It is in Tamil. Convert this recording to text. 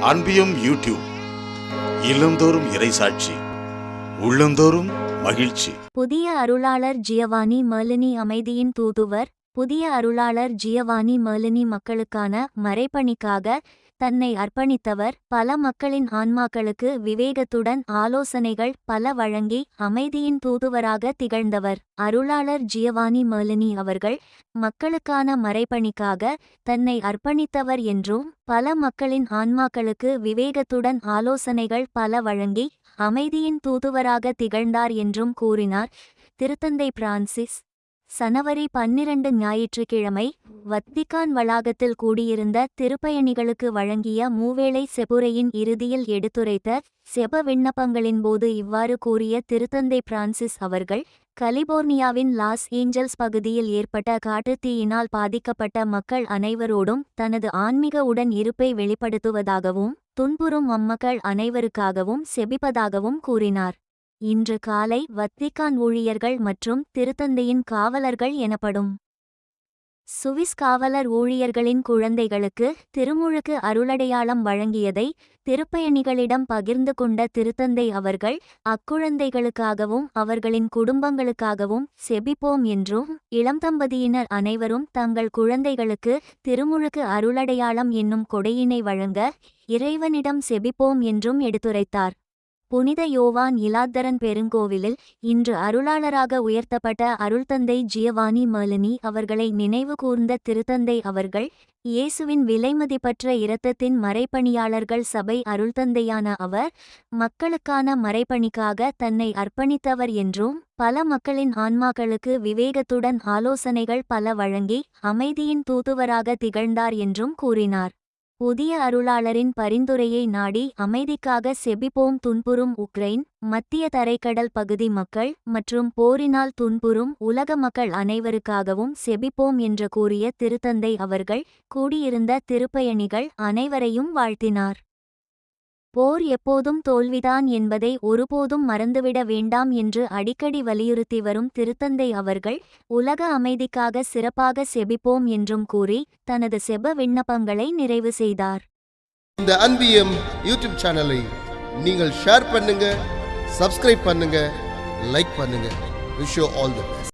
அன்பியும் யூடியூப் இல்லந்தோறும் இறைசாட்சி உள்ளந்தோறும் மகிழ்ச்சி. புதிய அருளாளர் ஜியவானி மர்லினி அமைதியின் தூதுவர் புதிய அருளாளர் ஜியவானி மர்லினி மக்களுக்கான மறைப்பணிக்காக தன்னை அர்ப்பணித்தவர் பல மக்களின் ஆன்மாக்களுக்கு விவேகத்துடன் ஆலோசனைகள் பல வழங்கி அமைதியின் தூதுவராக திகழ்ந்தவர். அருளாளர் ஜியவானி மேலினி அவர்கள் மக்களுக்கான மறைப்பணிக்காக தன்னை அர்ப்பணித்தவர் என்றும் பல மக்களின் ஆன்மாக்களுக்கு விவேகத்துடன் ஆலோசனைகள் பல வழங்கி அமைதியின் தூதுவராக திகழ்ந்தார் என்றும் கூறினார். திருத்தந்தை பிரான்சிஸ் சனவரி பன்னிரண்டு ஞாயிற்றுக்கிழமை வத்திகான் வளாகத்தில் கூடியிருந்த திருப்பயணிகளுக்கு வழங்கிய மூவேளை செபுரையின் இறுதியில் எடுத்துரைத்த செப விண்ணப்பங்களின் போது இவ்வாறு கூறிய திருத்தந்தை பிரான்சிஸ் அவர்கள் கலிபோர்னியாவின் லாஸ் ஏஞ்சல்ஸ் பகுதியில் ஏற்பட்ட காட்டுத்தீயினால் பாதிக்கப்பட்ட மக்கள் அனைவரோடும் தனது ஆன்மீக உடன் இருப்பை வெளிப்படுத்துவதாகவும் துன்புறும் அம்மக்கள் அனைவருக்காகவும் செபிப்பதாகவும் கூறினார். இன்று காலை வத்திக்கான் ஊழியர்கள் மற்றும் திருத்தந்தையின் காவலர்கள் எனப்படும் சுவிஸ் காவலர் ஊழியர்களின் குழந்தைகளுக்கு திருமுழுக்கு அருளடையாளம் வழங்கியதை திருப்பயணிகளிடம் பகிர்ந்து கொண்ட திருத்தந்தை அவர்கள் அக்குழந்தைகளுக்காகவும் அவர்களின் குடும்பங்களுக்காகவும் செபிப்போம் என்றும் இளம் தம்பதியினர் அனைவரும் தங்கள் குழந்தைகளுக்கு திருமுழுக்கு அருளடையாளம் என்னும் கொடையினை வழங்க இறைவனிடம் செபிப்போம் என்றும் எடுத்துரைத்தார். புனித யோவான் இலாத்தரன் பெருங்கோவிலில் இன்று அருளாளராக உயர்த்தப்பட்ட அருள்தந்தை ஜியவானி மலினி அவர்களை நினைவு கூர்ந்த திருத்தந்தை அவர்கள் இயேசுவின் விலைமதிப்பற்ற இரத்தத்தின் மறைப்பணியாளர்கள் சபை அருள்தந்தையான அவர் மக்களுக்கான மறைப்பணிக்காக தன்னை அர்ப்பணித்தவர் என்றும் பல மக்களின் ஆன்மாக்களுக்கு விவேகத்துடன் ஆலோசனைகள் பல வழங்கி அமைதியின் தூதுவராக திகழ்ந்தார் என்றும் கூறினார். புதிய அருளாளரின் பரிந்துரையை நாடி அமைதிக்காக செபிப்போம். துன்புறும் உக்ரைன் மத்திய தரைக்கடல் பகுதி மக்கள் மற்றும் போரினால் துன்புறும் உலக மக்கள் அனைவருக்காகவும் செபிப்போம் என்று கூறிய திருத்தந்தை அவர்கள் கூடியிருந்த திருப்பயணிகள் அனைவரையும் வாழ்த்தினார். போர் எப்போதும் தோல்விதான் என்பதை ஒருபோதும் மறந்துவிட வேண்டாம் என்று அடிக்கடி வலியுறுத்தி வரும் திருத்தந்தை அவர்கள் உலக அமைதிக்காக சிறப்பாக செபிப்போம் என்றும் கூறி தனது செப விண்ணப்பங்களை நிறைவு செய்தார். இந்த அன்பியம் யூடியூப் சேனலை நீங்கள் ஷேர் பண்ணுங்க சப்ஸ்கிரைப் பண்ணுங்க லைக் பண்ணுங்க. Wish all the best